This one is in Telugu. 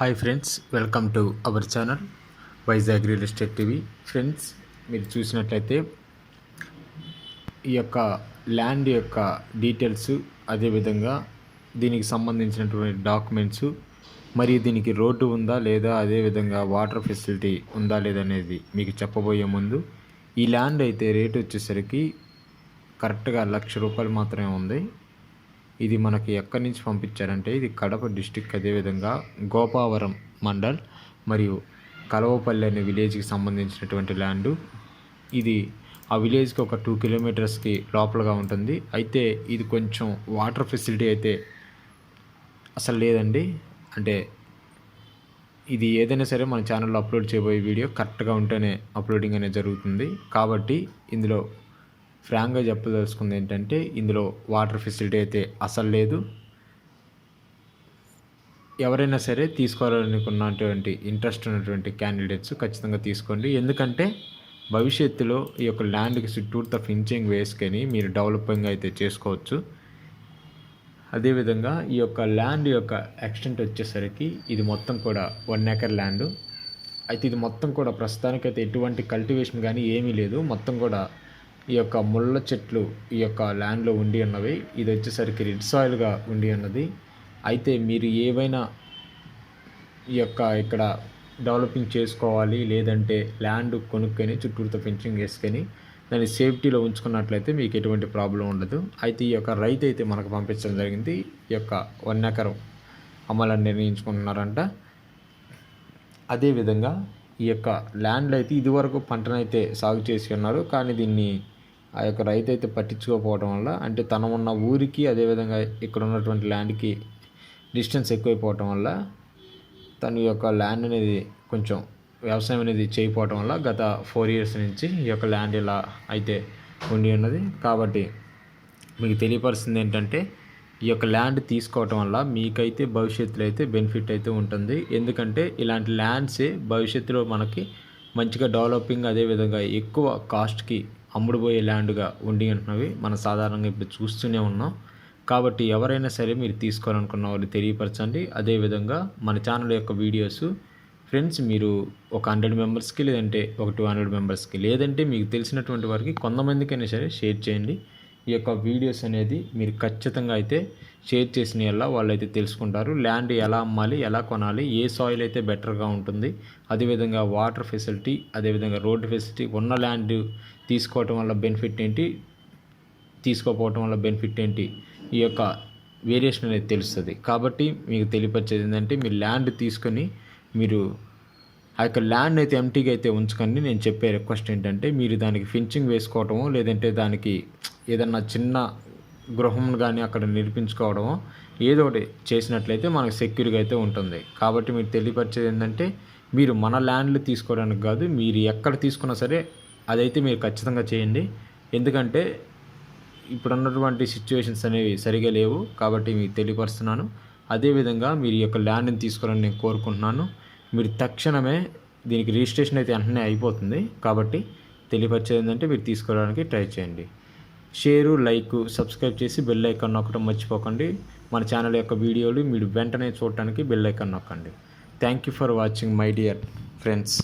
Hi friends welcome to our channel Vizag real estate TV. Friends మీరు చూసినట్లయితే ఈ యొక్క ల్యాండ్ యొక్క డీటెయిల్స్ అదేవిధంగా దీనికి సంబంధించినటువంటి డాక్యుమెంట్స్ మరియు దీనికి రోడ్డు ఉందా లేదా అదేవిధంగా వాటర్ ఫెసిలిటీ ఉందా లేదా అనేది మీకు చెప్పబోయే ముందు ఈ ల్యాండ్ అయితే రేట్ వచ్చేసరికి కరెక్ట్గా లక్ష రూపాయలు మాత్రమే ఉంది. ఇది మనకి ఎక్కడి నుంచి పంపించారంటే ఇది కడప డిస్టిక్ అదేవిధంగా గోపావరం మండల్ మరియు కలవపల్లి అనే విలేజ్కి సంబంధించినటువంటి ల్యాండు. ఇది ఆ విలేజ్కి ఒక టూ కిలోమీటర్స్కి లోపలగా ఉంటుంది. అయితే ఇది కొంచెం వాటర్ ఫెసిలిటీ అయితే అసలు లేదండి. అంటే ఇది ఏదైనా సరే మన ఛానల్లో అప్లోడ్ చేయబోయే వీడియో కరెక్ట్గా ఉంటేనే అప్లోడింగ్ అనేది జరుగుతుంది. కాబట్టి ఇందులో ఫ్రాంక్గా చెప్పదలుచుకుంది ఏంటంటే ఇందులో వాటర్ ఫెసిలిటీ అయితే అసలు లేదు. ఎవరైనా సరే తీసుకోవాలనుకున్నటువంటి ఇంట్రెస్ట్ ఉన్నటువంటి క్యాండిడేట్స్ ఖచ్చితంగా తీసుకోండి. ఎందుకంటే భవిష్యత్తులో ఈ యొక్క ల్యాండ్కి చుట్టూతో ఫించింగ్ వేసుకొని మీరు డెవలపింగ్ అయితే చేసుకోవచ్చు. అదేవిధంగా ఈ యొక్క ల్యాండ్ యొక్క ఎక్స్టెంట్ వచ్చేసరికి ఇది మొత్తం కూడా వన్ ఏకర్ ల్యాండ్. అయితే ఇది మొత్తం కూడా ప్రస్తుతానికైతే ఎటువంటి కల్టివేషన్ కానీ ఏమీ లేదు. మొత్తం కూడా ఈ యొక్క ముళ్ళ చెట్లు ఈ యొక్క ల్యాండ్లో ఉండి ఉన్నవి ఇది వచ్చేసరికి రెడ్ సాయిల్గా ఉండి ఉన్నది. అయితే మీరు ఏవైనా ఈ యొక్క ఇక్కడ డెవలపింగ్ చేసుకోవాలి లేదంటే ల్యాండ్ కొనుక్కొని చుట్టూరుతో పెంచింగ్ వేసుకొని దాన్ని సేఫ్టీలో ఉంచుకున్నట్లయితే మీకు ఎటువంటి ప్రాబ్లం ఉండదు. అయితే ఈ యొక్క రైతు అయితే మనకు పంపించడం జరిగింది. ఈ యొక్క వన్ ఎకరం అమ్మాలని నిర్ణయించుకుంటున్నారంట అదేవిధంగా ఈ యొక్క ల్యాండ్లు అయితే ఇదివరకు పంటనైతే సాగు చేసి ఉన్నారు. కానీ దీన్ని ఆ యొక్క రైతు అయితే పట్టించుకోకపోవడం వల్ల అంటే తన ఉన్న ఊరికి అదేవిధంగా ఇక్కడ ఉన్నటువంటి ల్యాండ్కి డిస్టెన్స్ ఎక్కువైపోవటం వల్ల తన యొక్క ల్యాండ్ అనేది కొంచెం వ్యవసాయం అనేది చేయకపోవటం వల్ల గత ఫోర్ ఇయర్స్ నుంచి ఈ యొక్క ల్యాండ్ ఇలా అయితే ఉండి ఉన్నది. కాబట్టి మీకు తెలియపరుస్తుంది ఏంటంటే ఈ యొక్క ల్యాండ్ తీసుకోవటం వల్ల మీకైతే భవిష్యత్తులో అయితే బెనిఫిట్ అయితే ఉంటుంది. ఎందుకంటే ఇలాంటి ల్యాండ్సే భవిష్యత్తులో మనకి మంచిగా డెవలపింగ్ అదేవిధంగా ఎక్కువ కాస్ట్కి అమ్ముడుపోయే ల్యాండ్గా ఉండి అంటున్నవి మనం సాధారణంగా ఇప్పుడు చూస్తూనే ఉన్నాం. కాబట్టి ఎవరైనా సరే మీరు తీసుకోవాలనుకున్న వాళ్ళు తెలియపరచండి. అదేవిధంగా మన ఛానల్ యొక్క వీడియోస్ ఫ్రెండ్స్ మీరు ఒక హండ్రెడ్ మెంబర్స్కి లేదంటే ఒక టూ హండ్రెడ్ మెంబర్స్కి లేదంటే మీకు తెలిసినటువంటి వారికి కొంతమందికైనా సరే షేర్ చేయండి. ఈ యొక్క వీడియోస్ అనేది మీరు ఖచ్చితంగా అయితే షేర్ చేసిన వల్ల వాళ్ళు అయితే తెలుసుకుంటారు. ల్యాండ్ ఎలా అమ్మాలి ఎలా కొనాలి ఏ సాయిల్ అయితే బెటర్గా ఉంటుంది అదేవిధంగా వాటర్ ఫెసిలిటీ అదేవిధంగా రోడ్డు ఫెసిలిటీ ఉన్న ల్యాండ్ తీసుకోవటం వల్ల బెనిఫిట్ ఏంటి తీసుకోకపోవటం వల్ల బెనిఫిట్ ఏంటి ఈ యొక్క వేరియేషన్ అనేది తెలుస్తుంది. కాబట్టి మీకు తెలియపరిచేది ఏంటంటే మీరు ల్యాండ్ తీసుకొని మీరు ఆ యొక్క ల్యాండ్ అయితే ఎంటీగా అయితే ఉంచుకొని నేను చెప్పే రిక్వెస్ట్ ఏంటంటే మీరు దానికి ఫించింగ్ వేసుకోవటము లేదంటే దానికి ఏదన్నా చిన్న గృహం కానీ అక్కడ నిర్మించుకోవడమో ఏదో ఒకటి చేసినట్లయితే మనకు సెక్యూర్గా అయితే ఉంటుంది. కాబట్టి మీరు తెలియపరిచేది ఏంటంటే మీరు మన ల్యాండ్లు తీసుకోవడానికి కాదు మీరు ఎక్కడ తీసుకున్నా సరే అదైతే మీరు ఖచ్చితంగా చేయండి. ఎందుకంటే ఇప్పుడు ఉన్నటువంటి సిచ్యువేషన్స్ అనేవి సరిగా లేవు. కాబట్టి మీకు తెలియపరుస్తున్నాను. అదేవిధంగా మీరు ఈ యొక్క ల్యాండ్ని తీసుకోవాలని నేను కోరుకుంటున్నాను. మీరు తక్షణమే దీనికి రిజిస్ట్రేషన్ అయితే వెంటనే అయిపోతుంది. కాబట్టి తెలియపరిచేది ఏంటంటే మీరు తీసుకోవడానికి ట్రై చేయండి. షేరు లైక్ సబ్స్క్రైబ్ చేసి బెల్ ఐకాన్ నొక్కడం మర్చిపోకండి. మన ఛానల్ యొక్క వీడియోలు మీరు వెంటనే చూడటానికి బెల్ ఐకాన్ నొక్కండి. Thank you for watching my dear friends.